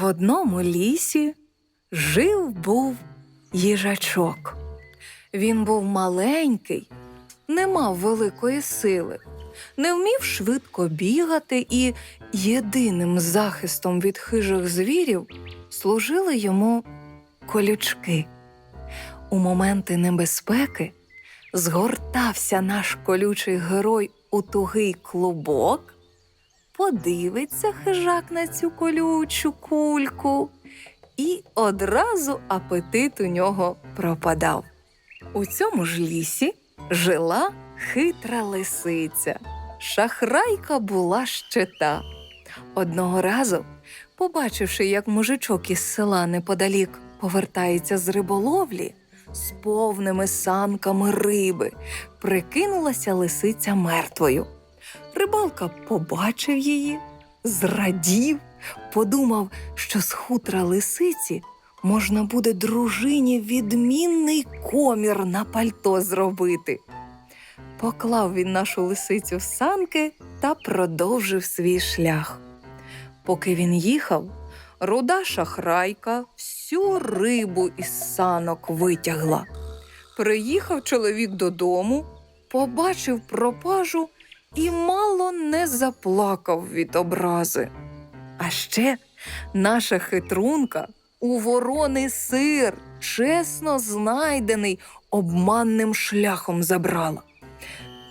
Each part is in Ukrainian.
В одному лісі жив був їжачок. Він був маленький, не мав великої сили, не вмів швидко бігати, і єдиним захистом від хижих звірів служили йому колючки. У моменти небезпеки згортався наш колючий герой у тугий клубок, подивиться хижак на цю колючу кульку, і одразу апетит у нього пропадав. У цьому ж лісі жила хитра лисиця. Шахрайка була ще та. Одного разу, побачивши, як мужичок із села неподалік повертається з риболовлі, з повними санками риби, прикинулася лисиця мертвою. Рибалка побачив її, зрадів, подумав, що з хутра лисиці можна буде дружині відмінний комір на пальто зробити. Поклав він нашу лисицю в санки та продовжив свій шлях. Поки він їхав, руда шахрайка всю рибу із санок витягла. Приїхав чоловік додому, побачив пропажу і мало не заплакав від образи. А ще наша хитрунка у ворони сир, чесно знайдений, обманним шляхом забрала.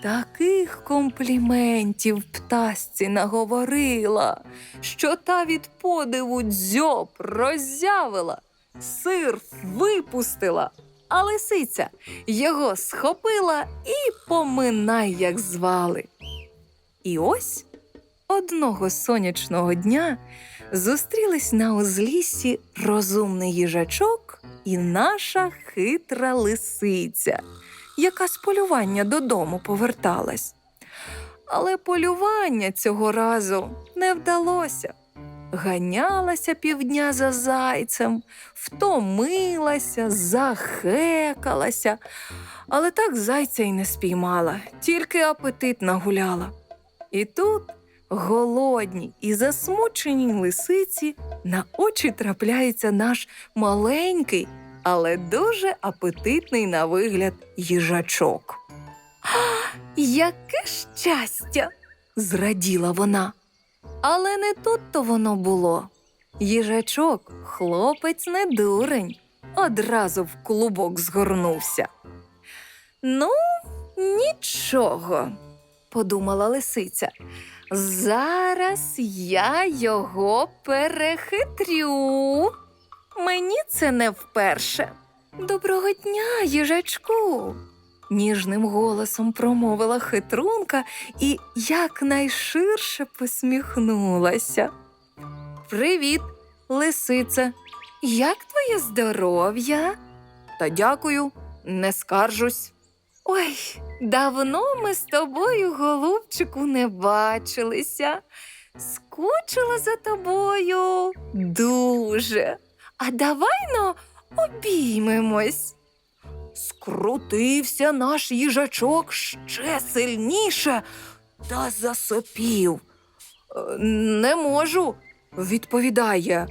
Таких компліментів птасці наговорила, що та від подиву дзьоб роззявила, сир випустила, а лисиця його схопила і поминай, як звали. І ось одного сонячного дня зустрілись на узліссі розумний їжачок і наша хитра лисиця, яка з полювання додому поверталась. Але полювання цього разу не вдалося. Ганялася півдня за зайцем, втомилася, захекалася, але так зайця й не спіймала, тільки апетит нагуляла. І тут голодній і засмученій лисиці на очі трапляється наш маленький, але дуже апетитний на вигляд їжачок. «А, Яке щастя! зраділа вона. Але не тут-то воно було. Їжачок, хлопець не дурень, одразу в клубок згорнувся. Ну, нічого, подумала лисиця. Зараз я його перехитрю. Мені це не вперше. Доброго дня, їжачку. Ніжним голосом промовила хитрунка і якнайширше посміхнулася. Привіт, лисице. Як твоє здоров'я? Та дякую, не скаржусь. Ой, давно ми з тобою, голубчику, не бачилися. Скучила за тобою дуже. А давай но обіймемось. Скрутився наш їжачок ще сильніше та засопів. «Е, Не можу, відповідає.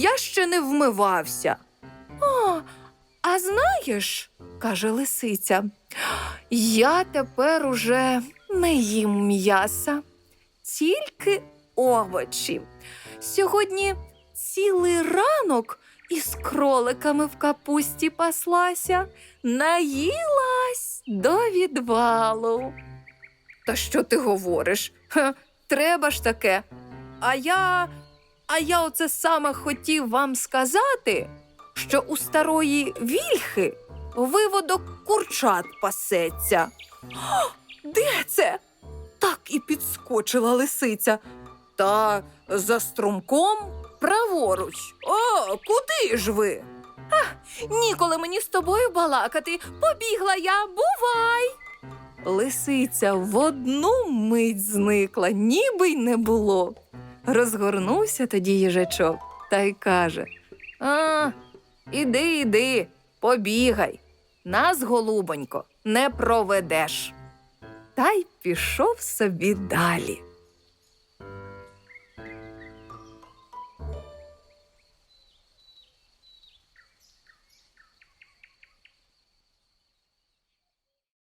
Я ще не вмивався. А, знаєш, каже лисиця, я тепер уже не їм м'яса, тільки овочі. Сьогодні цілий ранок із кроликами в капусті паслася, наїлась до відвалу. Та що ти говориш? Ха, треба ж таке. А я. А я оце саме хотів вам сказати, що у старої вільхи виводок курчат пасеться. «А, Де це? Так і підскочила лисиця. Та за струмком праворуч. О, куди ж ви? А, ніколи мені з тобою балакати. Побігла я, бувай. Лисиця в одну мить зникла, ніби й не було. Розгорнувся тоді їжачок та й каже: А, іди, іди, побігай. Нас, голубонько, не проведеш. Та й пішов собі далі.